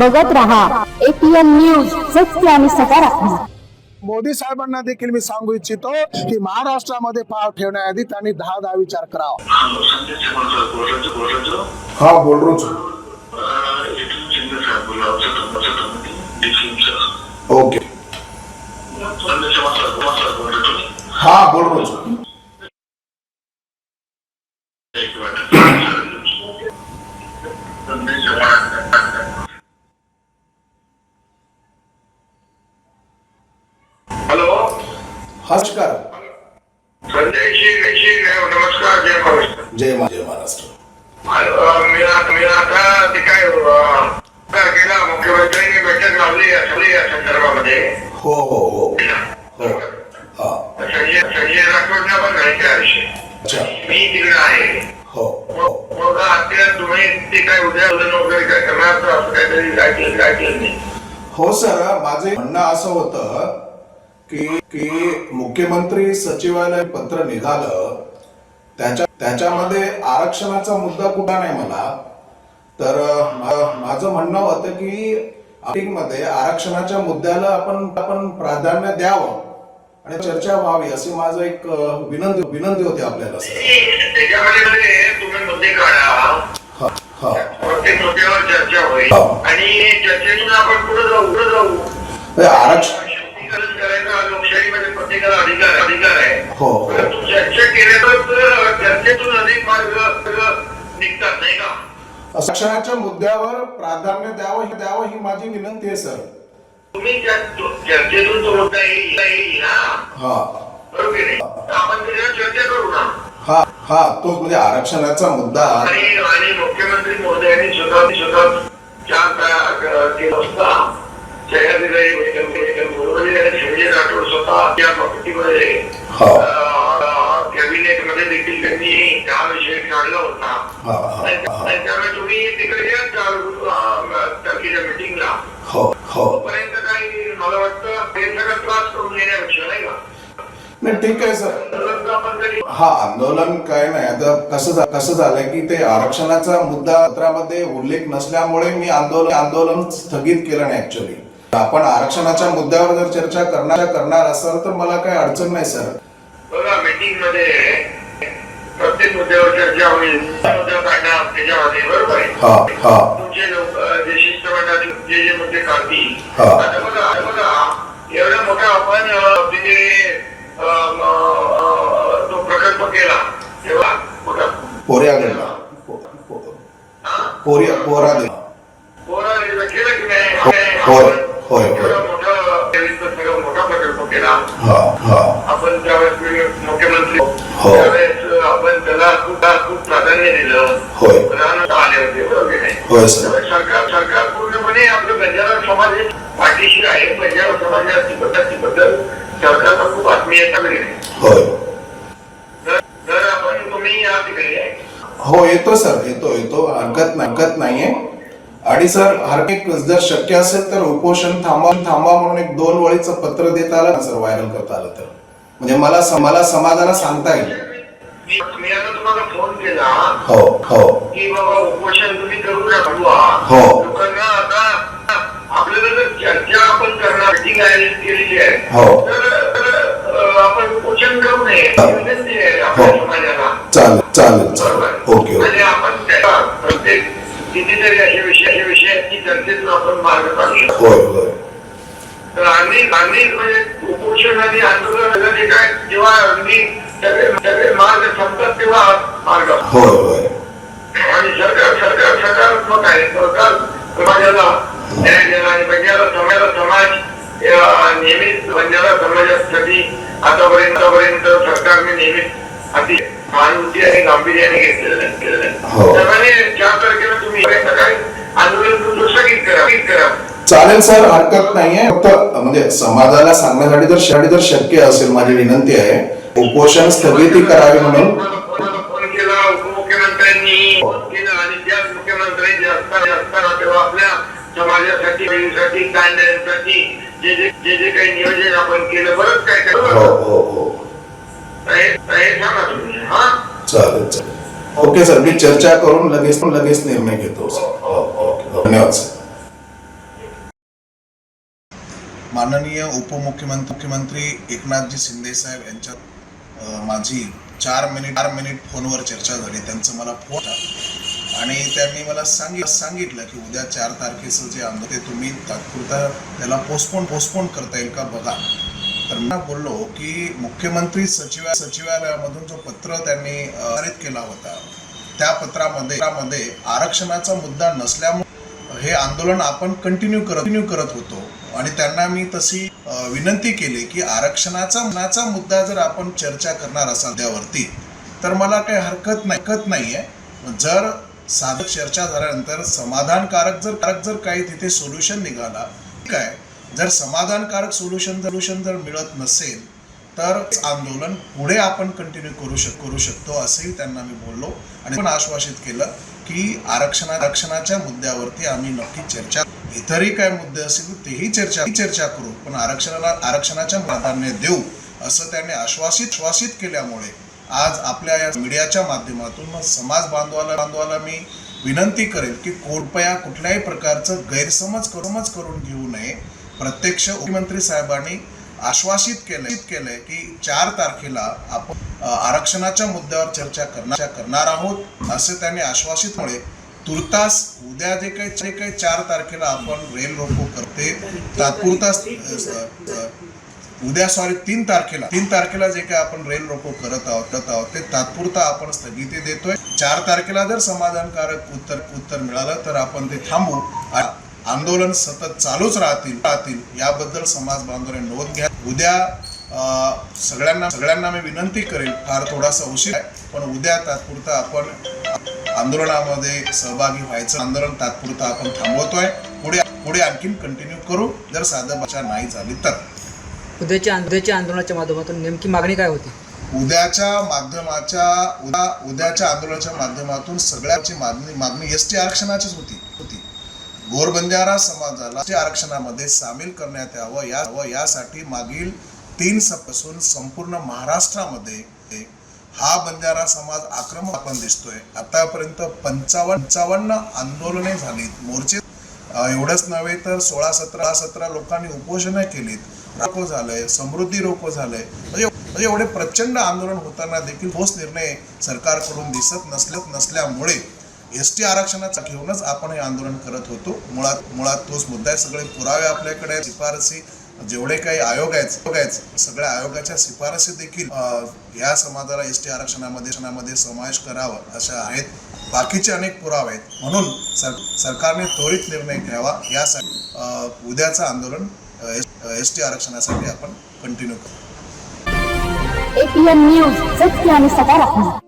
बघत रहा. APN news सत्य आणि सकारात्मक. मोदी साहेबांना देखील मी सांगू इच्छितो की महाराष्ट्रामध्ये पाव ठेवण्याआधी त्यांनी दहा दहा विचार करावा. हा बोल रोज. ओके. हा बोल रोज एक मिनिट संजय चव्हाण हॅलो नमस्कार संजय श्री श्री नमस्कार जय महाराष्ट्र जय मा जय महाराष्ट्र. काय काय मुख्यमंत्र्यांनी बैठक लावली या संदर्भामध्ये. हो हो हो. हो. हा. संजय संजय राठोडला पण नाही त्या विषयी. मी तिकडे आहे. हो हो. मग आता तुम्ही ते काय वगैरे काय करणार असं काहीतरी नाही. हो सर. माझे म्हणणं असं होतं की की मुख्यमंत्री सचिवालय पत्र निघालं त्याच्या त्याच्यामध्ये आरक्षणाचा मुद्दा कुठला नाही मला. तर माझं म्हणणं होतं की मध्ये आरक्षणाच्या मुद्द्याला आपण आपण प्राधान्य द्यावं आणि चर्चा व्हावी अशी माझं एक विनंती विनंती होती आपल्याला सर. त्याच्यामध्ये मध्ये तुम्ही मुद्दे काढा. हा हा. प्रत्येक मुद्द्यावर चर्चा होईल. आणि चर्चेतून आपण पुढे जाऊ पुढे जाऊ. आरक्षण लोकशाहीमध्ये प्रत्येकाला अधिकार अधिकार आहे हो हो परंतु चर्चा केल्यावर चर्चेतून अनेक मार्ग निघतात नाही का आरक्षणाच्या मुद्द्यावर प्राधान्य द्यावं हे द्यावं ही माझी विनंती आहे सर तुम्ही चर्चेतून तो मुद्दा येईल हा बरोबर की नाही तर आपण त्याच्यावर चर्चा करू ना हा हा तो म्हणजे आरक्षणाचा मुद्दा आणि मुख्यमंत्री महोदयांनी स्वतः स्वतः चार सह्याद्री राठोड स्वतः बाबतीमध्ये हो. कॅबिनेटमध्ये देखील त्यांनी हा विषय काढला होता. त्यामुळे तुम्ही तिकडे या मिटिंगला हो हो. तोपर्यंत काही मला वाटतं सगळं त्रास करून घेण्यापेक्षा नाही का? नाही ठीक आहे सर. हा आंदोलन काय नाही. आता कसं कसं झालंय की ते आरक्षणाचा मुद्दा पत्रामध्ये उल्लेख नसल्यामुळे मी आंदोलन आंदोलन स्थगित केलं नाही ऍक्च्युली आपण आरक्षणाच्या मुद्द्यावर जर चर्चा करणार करणार असाल तर मला काही अडचण नाही सर. बघा मीटिंगमध्ये प्रत्येक मुद्द्यावर चर्चा होईल. मुद्दा काढणार त्याच्यामध्ये बरोबर आहे? हा हा. तुमचे लोक जे शिष्टमंडळाचे जे जे मुद्दे काढतील. हा. आता बघा बघा एवढा मोठा आपण तिथे तो प्रकल्प केला. तेव्हा मोठा पोऱ्यागडला पो- पो- पोऱ्या पोरा दे पोरा केलं की नाही? केला आपण ज्यावेळेस मुख्यमंत्री. त्यावेळेस आपण त्याला खूप खूप प्राधान्य दिलं. प्रधान आले होते बरोबर नाही? सरकार सरकार पूर्णपणे आपलं बंजारा समाज पाठीशी आहे. बंजारा समाजाची पद्धती बद्दल सरकारला खूप आत्मीयता मिळेल. तर आपण तुम्ही या तिकडे हो येतो सर. येतो येतो. हरकत हरकत नाहीये. आणि सर हरकत जर शक्य असेल तर उपोषण थांबा थांबा म्हणून एक दोन वळीचं पत्र देता आलं ना सर? व्हायरल करता आलं तर? म्हणजे मला मला समाजाला सांगता येईल. मी आता तुम्हाला फोन केला. हो हो. की बाबा उपोषण तुम्ही करू नका हो. लोकांना आता आपल्याला जर चर्चा आपण करणार मीटिंग आयोजित केलेली आहे हो. तर आपण उपोषण करू नये. ही. हो. समाजाला. चालेल चालेल चालेल. ओके आणि आपण त्याला प्रत्येक कितीतरी असे विषय असे विषयाची चर्चेतून आपण मार्ग काढू होय तर आम्ही आम्ही म्हणजे उपोषण आणि आंदोलन जे काय? जेव्हा अगदी सगळे सगळे मार्ग संपतात तेव्हा मार्ग. होय होय. आणि सरकार सरकार सकारात्मक आहे. सरकार समाजाला न्याय देणं आणि बंजारा समाजाला समाज नेहमीच बंजारा समाजासाठी आतापर्यंत आतापर्यंत सरकारने नेहमीच अति सहानुभूती आणि गांभीर्याने घेतलेलं आहे- हो. त्यामुळे चार तारखेला तुम्ही सकाळी चालेल सर हरकत नाहीये. फक्त म्हणजे समाजाला सांगण्यासाठी जर शक्य असेल माझी विनंती आहे. उपोषण स्थगिती करावी म्हणून. समाजासाठी कांद्यांसाठी जे जे जे जे काही नियोजन आपण केलं बरंच काय काय हो हो हो. हे सांगा तुम्ही. चालेल चालेल. ओके सर मी चर्चा करून लगेच लगेच निर्णय घेतो सर. धन्यवाद सर माननीय उपमुख्यमंत्री मुख्यमंत्री एकनाथजी शिंदे साहेब यांच्या माझी चार मिनिट चार मिनिट फोनवर चर्चा झाली. त्यांचं मला फोन आणि त्यांनी मला सांगित सांगितलं की उद्या चार तारखेचं जे आंदोलन ते तुम्ही तात्पुरता त्याला पोस्टपोन पोस्टपोन करता येईल का बघा. तर मी बोललो की मुख्यमंत्री सचिवा सचिवालयामधून जो पत्र त्यांनी केला होता त्या पत्रामध्ये पत्रामध्ये आरक्षणाचा मुद्दा नसल्यामुळे हे आंदोलन आपण कंटिन्यू करत कंटिन्यू करत होतो. आणि त्यांना मी तशी विनंती केली की आरक्षणाचा मनाचा मुद्दा जर आपण चर्चा करणार असाल त्यावरती तर मला काही हरकत नाही हरकत नाहीये. जर साधक चर्चा झाल्यानंतर समाधानकारक जर कारक जर काही तिथे सोल्युशन निघाला ठीक आहे. जर समाधानकारक सोल्युशन सोल्युशन जर मिळत नसेल तर आंदोलन पुढे आपण कंटिन्यू करू शक करू शकतो असंही त्यांना मी बोललो. आणि पण आश्वासित केलं की आरक्षणा आरक्षणाच्या मुद्द्यावरती आम्ही नक्की चर्चा इतरही काय मुद्दे असतील तेही चर्चा चर्चा करू. पण आरक्षणाला आरक्षणाच्या प्राधान्य देऊ असं त्यांनी आश्वासित श्वासित केल्यामुळे आज आपल्या या मीडियाच्या माध्यमातून समाज बांधवाला बांधवाला मी विनंती करेल की कृपया कुठल्याही प्रकारचं गैरसमज करूनच करून घेऊ नये. प्रत्यक्ष मुख्यमंत्री साहेबांनी आश्वासित केले केलंय की चार तारखेला आपण आरक्षणाच्या मुद्द्यावर चर्चा करणार करणार आहोत असे त्यांनी आश्वासितमुळे तुर्तास उद्या जे काही जे काही चार तारखेला आपण रेल रोको करते तात्पुरता उद्या सॉरी तीन तारखेला तीन तारखेला जे काही आपण रेल रोको करत आहोत करत आहोत ते तात्पुरता आपण स्थगिती देतोय. चार तारखेला जर समाधानकारक उत्तर उत्तर मिळालं तर आपण ते थांबू. आंदोलन सतत चालूच राहतील राहतील. याबद्दल समाज बांधवांनी नोंद घ्या. उद्या सगळ्यांना सगळ्यांना मी विनंती करेल फार थोडासा उशीर आहे पण उद्या तात्पुरता आपण आंदोलनामध्ये सहभागी व्हायचं. आंदोलन तात्पुरता आपण थांबवतोय. पुढे पुढे आणखीन कंटिन्यू करू. जर साधं भाषा नाही झाली तर. उद्याच्या उद्याच्या आंदोलनाच्या माध्यमातून नेमकी मागणी काय होती? उद्याच्या माध्यमाच्या उद्या उद्याच्या आंदोलनाच्या माध्यमातून सगळ्याची मागणी मागणी एस टी आरक्षणाचीच होती. होती. गोरबंजारा समाजाला आरक्षणामध्ये सामील करण्यात यावं या व यासाठी मागील तीन सपासून संपूर्ण महाराष्ट्रामध्ये हा बंजारा समाज आक्रमक आपण दिसतोय. आतापर्यंत पंचावन्न पंचावन्न आंदोलने झालीत. मोर्चे एवढंच नव्हे तर सोळा सतरा सतरा लोकांनी उपोषणं केलीत. रोको झालंय समृद्धी रोको झालंय. म्हणजे म्हणजे एवढे प्रचंड आंदोलन होताना देखील ठोस निर्णय सरकारकडून दिसत नसल्यात नसल्यामुळे एस टी आरक्षणाचा घेऊनच आपण हे आंदोलन करत होतो. मुळात मुळात तोच मुद्दा आहे. सगळे पुरावे आपल्याकडे शिफारसी जेवढे काही आयोग आहेत आयोग आहेत. सगळ्या आयोगाच्या शिफारसी देखील या समाजाला एस टी आरक्षणामध्ये समावेश करावा अशा आहेत. बाकीचे अनेक पुरावे आहेत. म्हणून सर सरकारने त्वरित निर्णय घ्यावा. यासाठी उद्याचं आंदोलन एस टी आरक्षणासाठी आपण कंटिन्यू करू. एपीएन न्यूज सत्य आणि सकारात्मक.